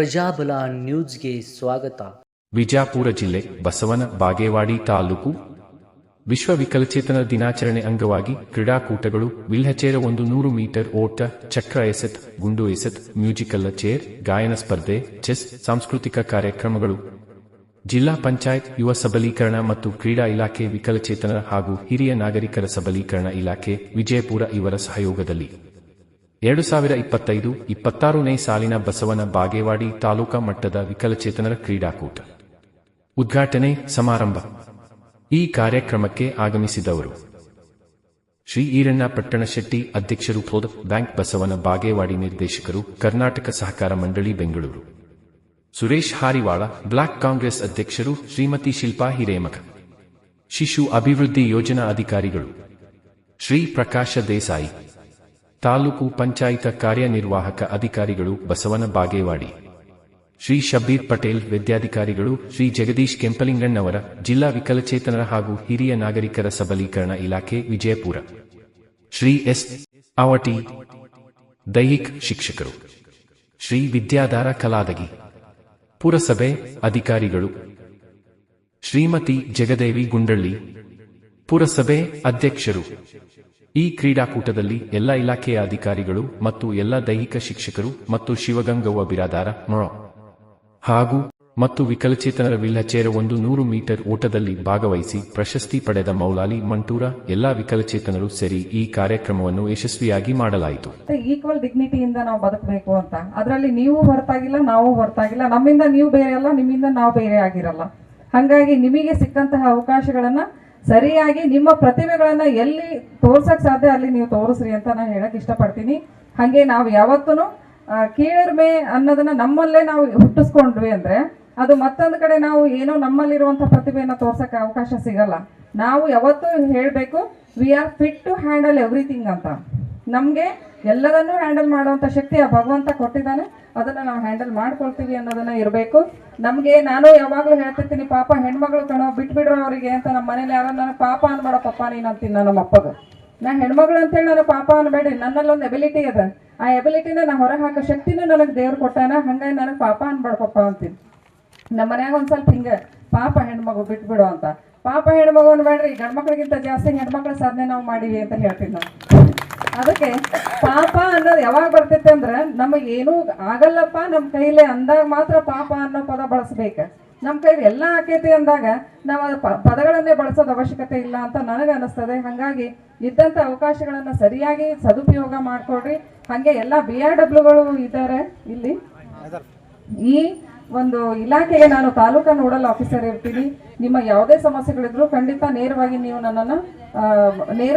ಪ್ರಜಾಬಲ ನ್ಯೂಸ್ಗೆ ಸ್ವಾಗತ. ವಿಜಾಪುರ ಜಿಲ್ಲೆ ಬಸವನ ಬಾಗೇವಾಡಿ ತಾಲೂಕು ವಿಶ್ವ ವಿಕಲಚೇತನ ದಿನಾಚರಣೆ ಅಂಗವಾಗಿ ಕ್ರೀಡಾಕೂಟಗಳು ವಿಲ್ಹಚೇರ ಒಂದು ನೂರು ಮೀಟರ್ ಓಟ, ಚಕ್ರ ಎಸೆತ್, ಗುಂಡು ಎಸೆತ್, ಮ್ಯೂಸಿಕಲ್ ಚೇರ್, ಗಾಯನ ಸ್ಪರ್ಧೆ, ಚೆಸ್, ಸಾಂಸ್ಕೃತಿಕ ಕಾರ್ಯಕ್ರಮಗಳು. ಜಿಲ್ಲಾ ಪಂಚಾಯತ್ ಯುವ ಸಬಲೀಕರಣ ಮತ್ತು ಕ್ರೀಡಾ ಇಲಾಖೆ ವಿಕಲಚೇತನ ಹಾಗೂ ಹಿರಿಯ ನಾಗರಿಕರ ಸಬಲೀಕರಣ ಇಲಾಖೆ ವಿಜಯಪುರ ಇವರ ಸಹಯೋಗದಲ್ಲಿ. ಎರಡು ಸಾವಿರ ಇಪ್ಪತ್ತೈದು ಇಪ್ಪತ್ತಾರನೇ ಸಾಲಿನ ಬಸವನ ಬಾಗೇವಾಡಿ ತಾಲೂಕಾ ಮಟ್ಟದ ವಿಕಲಚೇತನರ ಕ್ರೀಡಾಕೂಟ. ಉದ್ಘಾಟನೆ ಸಮಾರಂಭ. ಈ ಕಾರ್ಯಕ್ರಮಕ್ಕೆ ಆಗಮಿಸಿದವರು. ಶ್ರೀ ಈರಣ್ಣ ಪಟ್ಟಣಶೆಟ್ಟಿ ಅಧ್ಯಕ್ಷರು ಪ್ರೋದ ಬ್ಯಾಂಕ್ ಬಸವನ ಬಾಗೇವಾಡಿ ನಿರ್ದೇಶಕರು ಕರ್ನಾಟಕ ಸಹಕಾರ ಮಂಡಳಿ ಬೆಂಗಳೂರು. ಸುರೇಶ್ ಹಾರಿವಾಳ, ಬ್ಲಾಕ್ ಕಾಂಗ್ರೆಸ್ ಅಧ್ಯಕ್ಷರು ಶ್ರೀಮತಿ ಶಿಲ್ಪಾ ಹಿರೇಮಠ. ಶಿಶು ಅಭಿವೃದ್ಧಿ ಯೋಜನಾ ಅಧಿಕಾರಿಗಳು. ಶ್ರೀ ಪ್ರಕಾಶ ದೇಸಾಯಿ. ತಾಲೂಕು ಪಂಚಾಯತ ಕಾರ್ಯನಿರ್ವಾಹಕ ಅಧಿಕಾರಿಗಳು ಬಸವನ ಬಾಗೇವಾಡಿ. ಶ್ರೀ ಶಬ್ಬೀರ್ ಪಟೇಲ್ ವಿದ್ಯಾಧಿಕಾರಿಗಳು ಶ್ರೀ ಜಗದೀಶ್ ಕೆಂಪಲಿಂಗಣ್ಣವರ ಜಿಲ್ಲಾ ವಿಕಲಚೇತನರ ಹಾಗೂ ಹಿರಿಯ ನಾಗರಿಕರ ಸಬಲೀಕರಣ ಇಲಾಖೆ ವಿಜಯಪುರ. ಶ್ರೀ ಎಸ್. ಅವಟಿ ದೈಹಿಕ್ ಶಿಕ್ಷಕರು. ಶ್ರೀ ವಿದ್ಯಾಧಾರ ಕಲಾದಗಿ. ಪುರಸಭೆ ಅಧಿಕಾರಿಗಳು. ಶ್ರೀಮತಿ ಜಗದೇವಿ ಗುಂಡಳ್ಳಿ. ಪುರಸಭೆ ಅಧ್ಯಕ್ಷರು. ಈ ಕ್ರೀಡಾಕೂಟದಲ್ಲಿ ಎಲ್ಲ ಇಲಾಖೆಯ ಅಧಿಕಾರಿಗಳು ಮತ್ತು ಎಲ್ಲ ದೈಹಿಕ ಶಿಕ್ಷಕರು ಮತ್ತು ಶಿವಗಂಗವ್ವ ಬಿರಾದಾರ ಮೊಳ ಹಾಗೂ ಮತ್ತು ವಿಕಲಚೇತನರ ವಿಲ್ಲಚೇರ ಒಂದು ನೂರು ಮೀಟರ್ ಓಟದಲ್ಲಿ ಭಾಗವಹಿಸಿ ಪ್ರಶಸ್ತಿ ಪಡೆದ ಮೌಲಾಲಿ ಮಂಟೂರ, ಎಲ್ಲಾ ವಿಕಲಚೇತನರು ಸೇರಿ ಈ ಕಾರ್ಯಕ್ರಮವನ್ನು ಯಶಸ್ವಿಯಾಗಿ ಮಾಡಲಾಯಿತು. ಈಕ್ವಲ್ ಡಿಗ್ನಿಟಿಯಿಂದ ನಾವು ಬದುಕಬೇಕು ಅಂತ. ಅದರಲ್ಲಿ ನೀವು ಹೊರತಾಗಿಲ್ಲ, ನಾವು ಹೊರತಾಗಿಲ್ಲ. ನಮ್ಮಿಂದ ನೀವು ಬೇರೆ ಅಲ್ಲ, ನಿಮ್ಮಿಂದ ನಾವು ಬೇರೆ ಆಗಿರಲ್ಲ. ಹಾಗಾಗಿ ನಿಮಗೆ ಸಿಕ್ಕಂತಹ ಅವಕಾಶಗಳನ್ನ ಸರಿಯಾಗಿ ನಿಮ್ಮ ಪ್ರತಿಭೆಗಳನ್ನು ಎಲ್ಲಿ ತೋರ್ಸಕ್ ಸಾಧ್ಯ ಅಲ್ಲಿ ನೀವು ತೋರಿಸ್ರಿ ಅಂತ ನಾನು ಹೇಳಕ್ ಇಷ್ಟಪಡ್ತೀನಿ. ಹಾಗೆ ನಾವು ಯಾವತ್ತೂ ಕೀಳರ್ಮೆ ಅನ್ನೋದನ್ನ ನಮ್ಮಲ್ಲೇ ನಾವು ಹುಟ್ಟಿಸ್ಕೊಂಡ್ವಿ ಅಂದ್ರೆ ಅದು ಮತ್ತೊಂದು ಕಡೆ ನಾವು ಏನೋ ನಮ್ಮಲ್ಲಿರುವಂಥ ಪ್ರತಿಭೆಯನ್ನು ತೋರ್ಸೋಕ್ಕೆ ಅವಕಾಶ ಸಿಗಲ್ಲ. ನಾವು ಯಾವತ್ತೂ ಹೇಳಬೇಕು we are fit to handle everything ಅಂತ. ನಮಗೆ ಎಲ್ಲದನ್ನೂ ಹ್ಯಾಂಡಲ್ ಮಾಡುವಂಥ ಶಕ್ತಿ ಆ ಭಗವಂತ ಕೊಟ್ಟಿದ್ದಾನೆ. ಅದನ್ನು ನಾವು ಹ್ಯಾಂಡಲ್ ಮಾಡ್ಕೊಳ್ತೀವಿ ಅನ್ನೋದನ್ನು ಇರಬೇಕು. ನಮಗೆ ನಾನು ಯಾವಾಗಲೂ ಹೇಳ್ತಿರ್ತೀನಿ, ಪಾಪ ಹೆಣ್ಮಗಳು ಕಣೋ, ಬಿಟ್ಬಿಡ್ರೋ ಅವರಿಗೆ ಅಂತ ನಮ್ಮ ಮನೇಲಿ ಯಾರೋ ನನಗೆ ಪಾಪ ಅನ್ಬೇಡ ಪಪ್ಪ ನೀನು ಅಂತೀನಿ ನಾನು ನಮ್ಮ ಅಪ್ಪಗೆ. ನಾ ಹೆಣ್ಮಗಳು ಅಂತೇಳಿ ನಾನು ಪಾಪ ಅನ್ಬೇಡಿ ನನ್ನಲ್ಲಿ ಒಂದು ಎಬಿಲಿಟಿ ಅದ. ಆ ಎಬಿಲಿಟಿನ ನಾ ಹೊರ ಹಾಕೋ ಶಕ್ತಿನೂ ನನಗೆ ದೇವ್ರು ಕೊಟ್ಟಾನ, ಹಂಗಾಗಿ ನನಗೆ ಪಾಪ ಅನ್ಬೇಡ ಪಪ್ಪ ಅಂತೀನಿ. ನಮ್ಮ ಮನ್ಯಾಗ ಒಂದು ಸ್ವಲ್ಪ ಹಿಂಗೆ, ಪಾಪ ಹೆಣ್ಮಗು ಬಿಟ್ಬಿಡು ಅಂತ. ಪಾಪ ಹೆಣ್ಮಗು ಅನ್ಬೇಡ್ರಿ, ಗಂಡ್ಮಕ್ಳಿಗಿಂತ ಜಾಸ್ತಿ ಹೆಣ್ಮಕ್ಳ ಸಾಧನೆ ನಾವು ಮಾಡಿವಿ ಅಂತ ಹೇಳ್ತೀನಿ ನಾನು. ಅದಕ್ಕೆ ಪಾಪ ಅನ್ನೋದು ಯಾವಾಗ ಬರ್ತೈತೆ ಅಂದ್ರೆ ನಮಗೆ ಏನೂ ಆಗಲ್ಲಪ್ಪ ನಮ್ಮ ಕೈಲೇ ಅಂದಾಗ ಮಾತ್ರ ಪಾಪ ಅನ್ನೋ ಪದ ಬಳಸ್ಬೇಕು. ನಮ್ಮ ಕೈಲಿ ಎಲ್ಲ ಆಕೈತಿ ಅಂದಾಗ ನಾವು ಅದು ಪದಗಳನ್ನೇ ಬಳಸೋದು ಅವಶ್ಯಕತೆ ಇಲ್ಲ ಅಂತ ನನಗೆ ಅನಿಸ್ತದೆ. ಹಾಗಾಗಿ ಇದ್ದಂಥ ಅವಕಾಶಗಳನ್ನು ಸರಿಯಾಗಿ ಸದುಪಯೋಗ ಮಾಡ್ಕೊಡ್ರಿ ಹಾಗೆ ಎಲ್ಲ ಬಿ ಆರ್ ಡಬ್ಲ್ಯೂಗಳು ಇದ್ದಾರೆ ಇಲ್ಲಿ. ಈ ಒಂದು ಇಲಾಖೆಗೆ ನಾನು ತಾಲೂಕಾ ನೋಡಲ್ ಆಫೀಸರ್ ಇರ್ತೀನಿ. ನಿಮ್ಮ ಯಾವುದೇ ಸಮಸ್ಯೆಗಳಿದ್ರು ಖಂಡಿತ ನೇರವಾಗಿ ನೀವು ನನ್ನನ್ನು ನೇರ